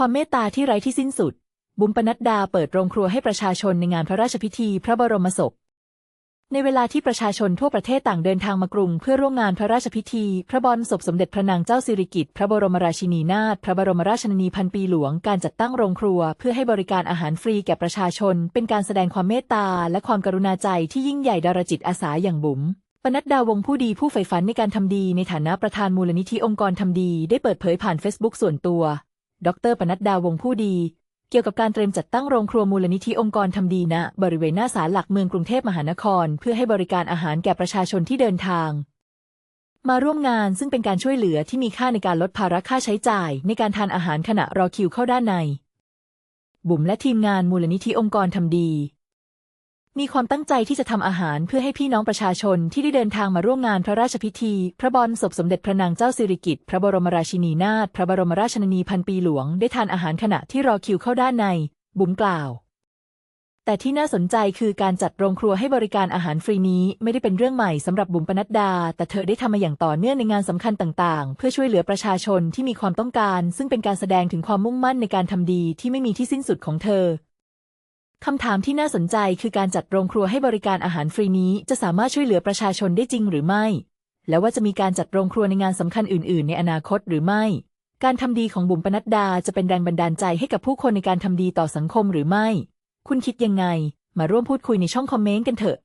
ความเมตตาที่ไร้ที่สิ้นสุด บุ๋มปนัดดาเปิดโรงครัวให้ประชาชนในงานพระราชพิธีพระบรมศพ ในเวลาที่ประชาชนทั่วประเทศต่างเดินทางมากรุง เพื่อร่วมงานพระราชพิธี พระบรมศพสมเด็จพระนางเจ้าสิริกิติ์พระบรมราชินีนาถพระบรมราชนนีพันปีหลวงการจัดตั้งโรงครัว เพื่อให้บริการอาหารฟรีแก่ประชาชน เป็นการแสดงความเมตตา และความกรุณาใจที่ยิ่งใหญ่ดารจิตอาสาอย่างบุ๋มปนัดดาวงผู้ดีผู้ใฝ่ฝันในการทำดีในฐานะประธานมูลนิธิองค์กรทำดี ได้เปิดเผยผ่านเฟซบุ๊กส่วนตัว ดรปนัดดาวงผู้ดี เกี่ยวกับการเตรียมจัดตั้งโรงครัวมูลนิธิองค์กรทำดีณบริเวณหน้าศาลหลักเมืองกรุงเทพมหานคร เพื่อให้บริการอาหารแก่ประชาชนที่เดินทาง มาร่วมงานซึ่งเป็นการช่วยเหลือที่มีค่าในการลดภาระค่าใช้จ่าย ในการทานอาหารขณะรอคิวเข้าด้านใน บุ๋มและทีมงานมูลนิธิองค์กรทำดี มีความตั้งใจที่จะทำอาหารเพื่อให้พี่น้องประชาชนที่ได้เดินทางมาร่วมงานพระราชพิธี พระบรมศพสมเด็จพระนางเจ้าสิริกิติ์พระบรมราชินีนาถพระบรมราชชนนีพันปีหลวง ได้ทานอาหารขณะที่รอคิวเข้าด้านใน บุ๋มกล่าว แต่ที่น่าสนใจคือการจัดโรงครัวให้บริการอาหารฟรีนี้ไม่ได้เป็นเรื่องใหม่สำหรับบุ๋มปนัดดา แต่เธอได้ทำมาอย่างต่อเนื่องในงานสำคัญต่างๆ เพื่อช่วยเหลือประชาชนที่มีความต้องการ ซึ่งเป็นการแสดงถึงความมุ่งมั่นในการทำดีที่ไม่มีที่สิ้นสุดของเธอ คำถามที่น่าสนใจคือการจัดโรงครัวให้บริการอาหารฟรีนี้จะสามารถช่วยเหลือประชาชนได้จริงหรือไม่ และว่าจะมีการจัดโรงครัวในงานสำคัญอื่น ๆ ในอนาคตหรือไม่ การทำดีของบุ๋มปนัดดาจะเป็นแรงบันดาลใจให้กับผู้คนในการทำดีต่อสังคมหรือไม่ คุณคิดยังไง มาร่วมพูดคุยในช่องคอมเมนต์กันเถอะ